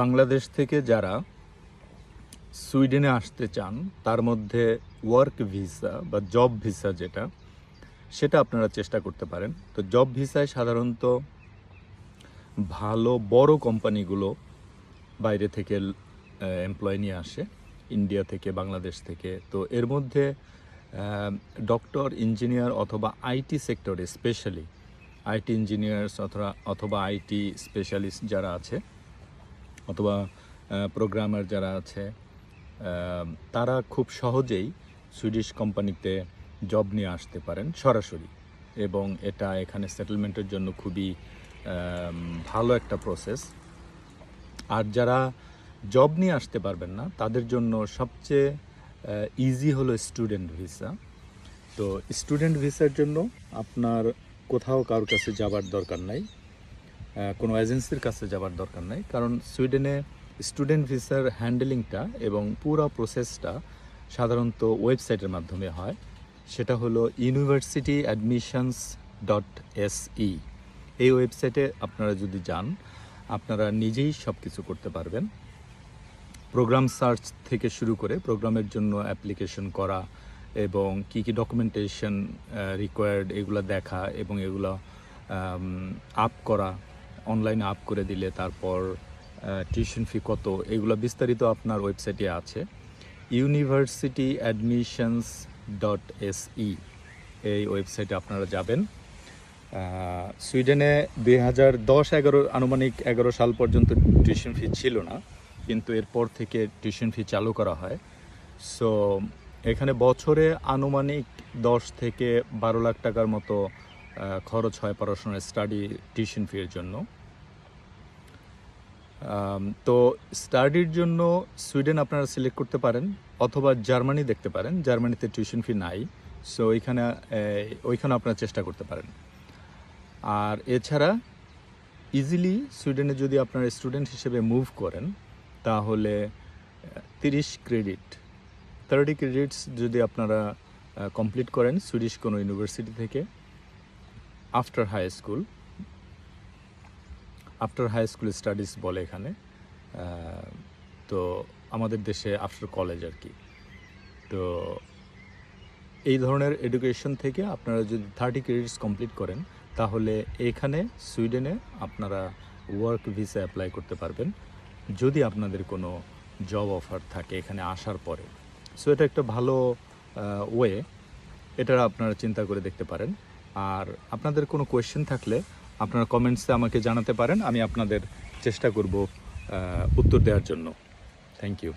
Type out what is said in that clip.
বাংলাদেশ থেকে যারা সুইডেনে আসতে চান, তার মধ্যে ওয়ার্ক ভিসা বা জব ভিসা যেটা, সেটা আপনারা চেষ্টা করতে পারেন। তো জব ভিসায় সাধারণত ভালো, বড় কোম্পানিগুলো বাইরে থেকে এমপ্লয় নিয়ে আসে ইন্ডিয়া থেকে, বাংলাদেশ থেকে। তো এর মধ্যে ডক্টর ইঞ্জিনিয়ার অথবা আইটি সেক্টরে স্পেশালি আইটি ইঞ্জিনিয়ার্স অথবা অথবা আইটি স্পেশালিস্ট যারা আছে অথবা প্রোগ্রামার যারা আছে তারা খুব সহজেই সুইডিশ কোম্পানিতে জব নিয়ে আসতে পারেন সরাসরি। এবং এটা এখানে সেটেলমেন্টের জন্য খুবই ভালো একটা প্রসেস আর যারা জব নিয়ে আসতে পারবেন না, তাদের জন্য সবচেয়ে ইজি হলো স্টুডেন্ট ভিসা তো স্টুডেন্ট ভিসার জন্য আপনার কোথাও কারোর কাছে যাবার দরকার নাই। কোনো এজেন্সির কাছে যাবার দরকার নাই। কারণ সুইডেনে স্টুডেন্ট ভিসার হ্যান্ডেলিংটা এবং পুরো প্রসেসটা সাধারণত ওয়েবসাইটের মাধ্যমে হয়। সেটা হলো ইউনিভার্সিটি অ্যাডমিশনস ডট এসই এই ওয়েবসাইটে আপনারা যদি যান, আপনারা নিজেই সব কিছু করতে পারবেন। প্রোগ্রাম সার্চ থেকে শুরু করে প্রোগ্রামের জন্য অ্যাপ্লিকেশন করা এবং কি কি ডকুমেন্টেশন রিকোয়ার্ড এগুলো দেখা এবং এগুলো আপ করা অনলাইনে আপ করে দিলে তারপর টিউশন ফি কত, এগুলো বিস্তারিত আপনার ওয়েবসাইটে আছে। University admissions dot S E এই ওয়েবসাইটে আপনারা যাবেন। সুইডেনে দুই হাজার দশ এগারো, আনুমানিক এগারো সাল পর্যন্ত টিউশন ফি ছিল না, কিন্তু এরপর থেকে টিউশন ফি চালু করা হয়। সো এখানে বছরে আনুমানিক দশ থেকে বারো লাখ টাকার মতো খরচ হয় পড়াশোনার স্টাডি টিউশন ফির জন্য। তো স্টাডির জন্য সুইডেন আপনারা সিলেক্ট করতে পারেন, অথবা জার্মানি দেখতে পারেন, জার্মানিতে টিউশন ফি নাই সো ওইখানে ওইখানে আপনারা চেষ্টা করতে পারেন। আর এছাড়া ইজিলি সুইডেনে যদি আপনারা স্টুডেন্ট হিসেবে মুভ করেন, তাহলে তিরিশ ক্রেডিট থার্টি ক্রেডিটস যদি আপনারা কমপ্লিট করেন সুইডিশ কোনো ইউনিভার্সিটি থেকে after high school after high school studies বলে এখানে। তো আমাদের দেশে আফটার কলেজ আর কি। তো এই ধরনের এডুকেশন থেকে আপনারা যদি থার্টি ক্রেডিটস কমপ্লিট করেন, তাহলে এখানে, সুইডেনে আপনারা ওয়ার্ক ভিসা অ্যাপ্লাই করতে পারবেন। যদি আপনাদের কোনো জব অফার থাকে এখানে আসার পরে। সো এটা একটা ভালো ওয়ে এটা আপনারা চিন্তা করে দেখতে পারেন। আর আপনাদের কোনো কোয়েশ্চেন থাকলে আপনারা কমেন্টসে আমাকে জানাতে পারেন, আমি আপনাদের চেষ্টা করব উত্তর দেওয়ার জন্য। Thank you